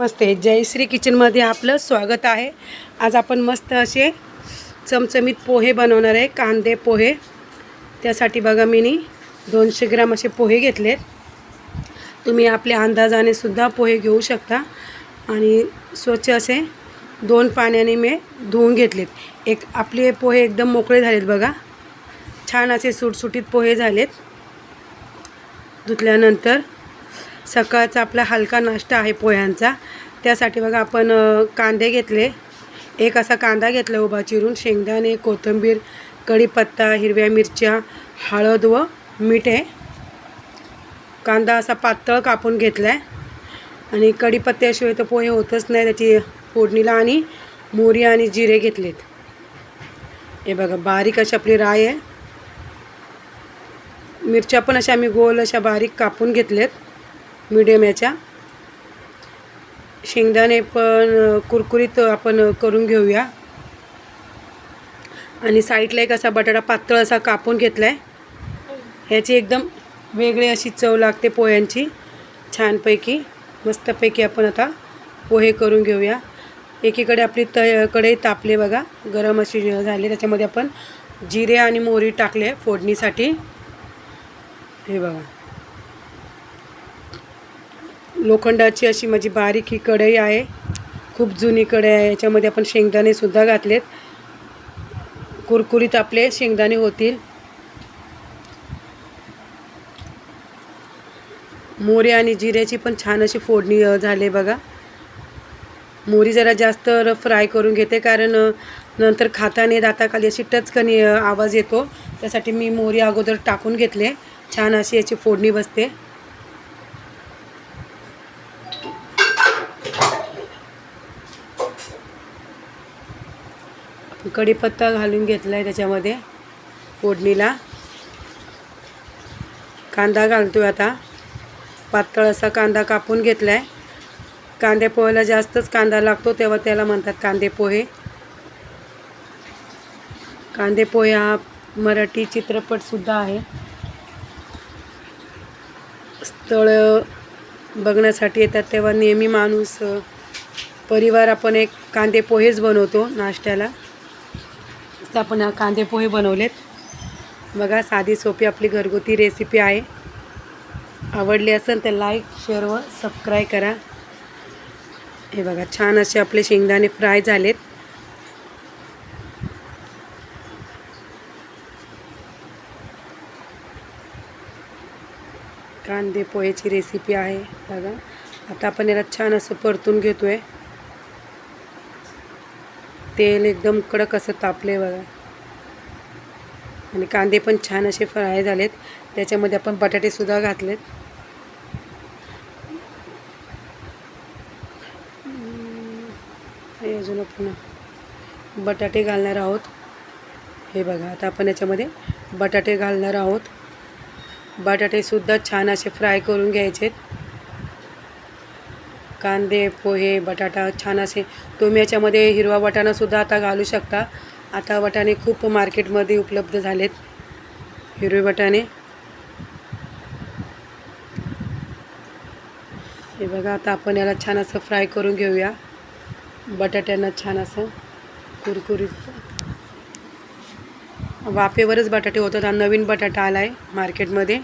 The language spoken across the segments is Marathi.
नमस्ते. जयश्री किचनमध्ये आपलं स्वागत आहे. आज आपण मस्त असे चमचमीत पोहे बनवणार आहे कांदे पोहे. त्यासाठी बघा मी दोनशे ग्राम असे पोहे घेतलेत. तुम्ही आपल्या अंदाजाने सुद्धा पोहे घेऊ शकता. आणि स्वच्छ असे दोन पाण्याने मी धुवून घेतलेत. एक आपले पोहे एकदम मोकळे झालेत बघा. छान असे सुटसुटीत पोहे झालेत. धुतल्यानंतर सकाळचा आपला हलका नाश्ता आहे पोह्यांचा. त्यासाठी बघा आपण कांदे घेतले. एक असा कांदा घेतला उभा चिरून. शेंगदाणे कोथिंबीर कढीपत्ता हिरव्या मिरच्या हळद व मीठ आहे. कांदा असा पातळ कापून घेतला आहे आणि कढीपत्त्याशिवाय तर पोहे होतच नाही. त्याची फोडणीला आणि मोरी आणि जिरे घेतलेत. हे बघा बारीक अशी आपली राय आहे. मिरच्या पण अशा आम्ही गोल अशा बारीक कापून घेतलेत. मिडियम याच्या. शेंगदाणे पण कुरकुरीत आपण करून घेऊया. आणि साईडला एक असा बटाटा पातळ असा कापून घेतला आहे ह्याची एकदम वेगळी अशी चव लागते पोह्यांची. छानपैकी मस्तपैकी आपण आता पोहे करून घेऊया. एकीकडे आपली त कढई तापले बघा. गरम अशी झाली. त्याच्यामध्ये आपण जिरे आणि मोहरी टाकले फोडणीसाठी. हे बघा. लोखंडाची अशी माझी बारीक ही कढई आहे. खूप जुनी कढई आहे. याच्यामध्ये आपण शेंगदाणेसुद्धा घातलेत. कुरकुरीत आपले शेंगदाणे होतील. मोरे आणि जिऱ्याची पण छान अशी फोडणी झाले बघा. मोरी जरा जास्त फ्राय करून घेते कारण नंतर खाताने दाताखाली अशी टचकनी आवाज येतो. त्यासाठी मी मोरी अगोदर टाकून घेतले. छान अशी याची फोडणी बसते. कढीपत्ता घालून घेतला आहे त्याच्यामध्ये फोडणीला. कांदा घालतोय आता. पातळ असा कांदा कापून घेतला आहे कांदे पोह्याला जास्तच कांदा लागतो तेव्हा त्याला म्हणतात कांदे पोहे. कांदे पोहे हा मराठी चित्रपटसुद्धा आहे. स्थळ बघण्यासाठी येतात तेव्हा नेहमी माणूस परिवार आपण एक कांदे पोहेच बनवतो नाश्त्याला. तर आपण कांदेपोहे कांदे पोहे बनवलेत. बघा साधी सोपी आपली घरगुती रेसिपी आहे. आवडली असेल तर लाईक शेअर व सबस्क्राईब करा. हे बघा छान असे आपले शेंगदाणे फ्राय झालेत. कांदे पोह्याची रेसिपी आहे. बघा आता आपण याला छान असं परतून घेतो आहे तेल एकदम कडक असं तापले बघा. आणि कांदे पण छान असे फ्राय झालेत. त्याच्यामध्ये आपण बटाटेसुद्धा घातलेत. हे अजून आपण बटाटे घालणार आहोत. हे बघा आता आपण याच्यामध्ये बटाटे घालणार आहोत. बटाटेसुद्धा छान असे फ्राय करून घ्यायचेत. कांदे पोहे बटाटा छान असे. तुम्ही याच्यामध्ये हिरवा वाटाणासुद्धा आता घालू शकता. आता वाटाणे खूप मार्केटमध्ये उपलब्ध झालेत. हिरवे वाटाणे. हे बघा आता आपण याला छान असं फ्राय करून घेऊया. बटाट्यांना छान असं कुरकुरीत वाफेवरच बटाटे होतात हा नवीन बटाटा आला आहे मार्केटमध्ये.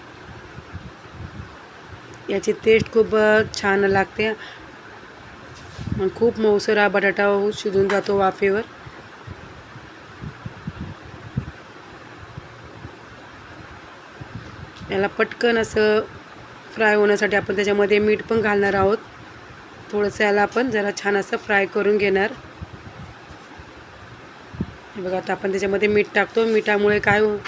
याची टेस्ट खूप छान लागते. मग खूप मऊसर हा बटाटा शिजून जातो वाफेवर. याला पटकन असं फ्राय होण्यासाठी आपण त्याच्यामध्ये मीठ पण घालणार आहोत. थोडंसं याला आपण जरा छान असं फ्राय करून घेणार. बघा आता आपण त्याच्यामध्ये मीठ टाकतो. मिठामुळे काय हो-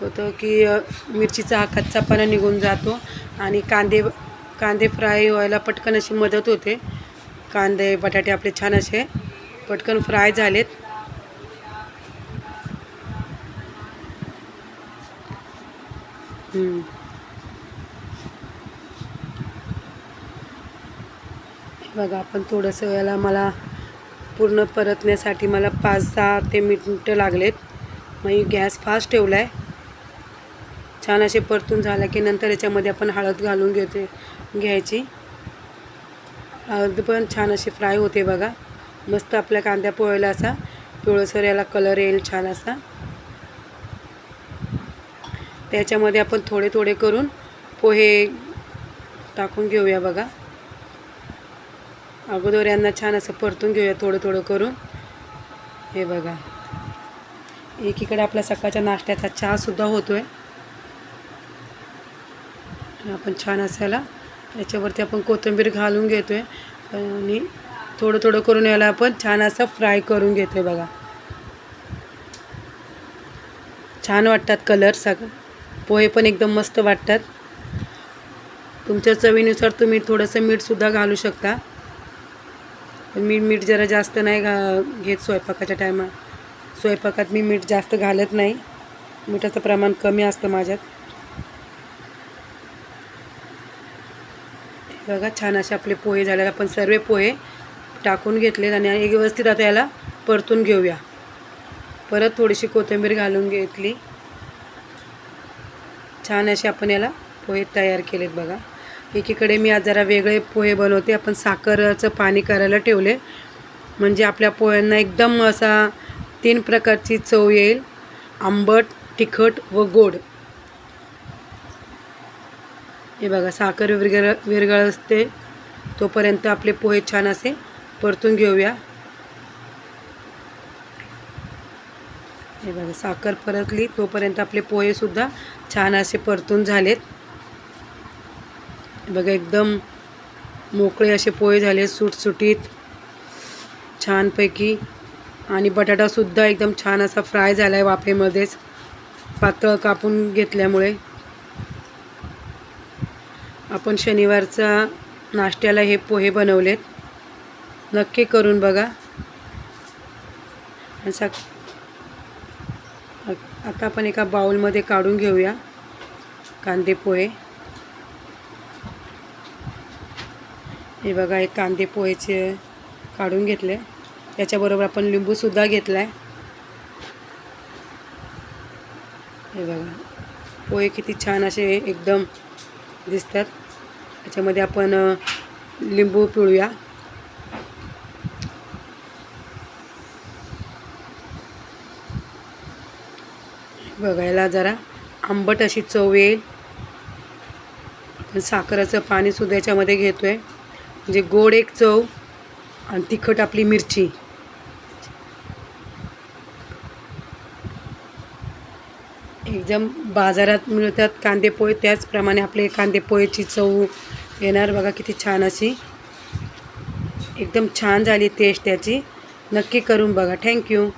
होतं की मिरचीचा हा कच्चापणा निघून जातो आणि कांदे कांदे फ्राय व्हायला पटकन अशी मदत होते. कांदे बटाटे आपले छान असे पटकन फ्राय झालेत. बघा आपण थोडंसं याला मला पूर्ण परतण्यासाठी मला पाच सहा ते मिनटं लागलेत. मग मी गॅस फास्ट ठेवला आहे छान असे परतून झाला की नंतर याच्यामध्ये आपण हळद घालून घेते घ्यायची. अगदी पण छान अशी फ्राय होते बघा. मस्त आपल्या कांद्या पोह्याला असा. पिवळसर याला कलर येईल छान असा. त्याच्यामध्ये आपण थोडे थोडे करून पोहे टाकून घेऊया बघा. अगोदर यांना छान असं परतून घेऊया थोडं थोडं करून. हे बघा. एकीकडे आपल्या सकाळच्या नाश्त्याचा चहासुद्धा होतो आहे आपण छान असायला त्याच्यावरती आपण कोथिंबीर घालून घेतो आहे आणि थोडं थोडं करून याला आपण छान असं फ्राय करून घेतो आहे बघा. छान वाटतात कलर सग पोहे पण एकदम मस्त वाटतात. तुमच्या चवीनुसार तुम्ही थोडंसं मीठसुद्धा घालू शकता. पण मी मीठ जरा जास्त नाही घा घेत स्वयंपाकाच्या टायमा स्वयंपाकात मी मीठ जास्त घालत नाही. मिठाचं प्रमाण कमी असतं माझ्यात. बघा छान असे आपले पोहे झालेले आपण सर्व पोहे टाकून घेतलेत आणि एक व्यवस्थित आता याला परतून घेऊया. परत थोडीशी कोथिंबीर घालून घेतली. छान असे आपण याला पोहे तयार केलेत बघा. एकीकडे मी आज जरा वेगळे पोहे बनवते. आपण साखरचं पाणी करायला ठेवले. म्हणजे आपल्या पोह्यांना एकदम असा तीन प्रकारची चव येईल. आंबट तिखट व गोड. हे बघा साखर विरगळ विरगळ असते तोपर्यंत आपले पोहे छान असे परतून घेऊया. हे बघा साखर परतली तोपर्यंत आपले पोहेसुद्धा छान असे परतून झालेत. हे बघा एकदम मोकळे असे पोहे झाले सुटसुटीत छानपैकी. आणि बटाटासुद्धा एकदम छान असा फ्राय झाला आहे वाफेमध्येच. पातळ कापून घेतल्यामुळे. आपण शनिवारचा नाश्त्याला हे पोहे बनवलेत. नक्की करून बघा. आणि सा आता आपण एका बाउलमध्ये काढून घेऊया कांदे पोहे. हे बघा एक कांदे पोहेचे काढून घेतले. त्याच्याबरोबर आपण लिंबूसुद्धा घेतला आहे हे बघा पोहे किती छान असे एकदम दिसतात. त्याच्यामध्ये आपण लिंबू पिळूया. बघायला जरा आंबट अशी चव येईल. पण साखरेचं पाणीसुद्धा याच्यामध्ये घेतो आहे म्हणजे गोड एक चव आणि तिखट आपली मिरची. एकदम बाजारात मिळतात कांदे पोहे त्याचप्रमाणे आपले कांदे पोहेची चव येणार बघा किती छान अशी. एकदम छान झाली टेस्ट त्याची. नक्की करून बघा. थँक्यू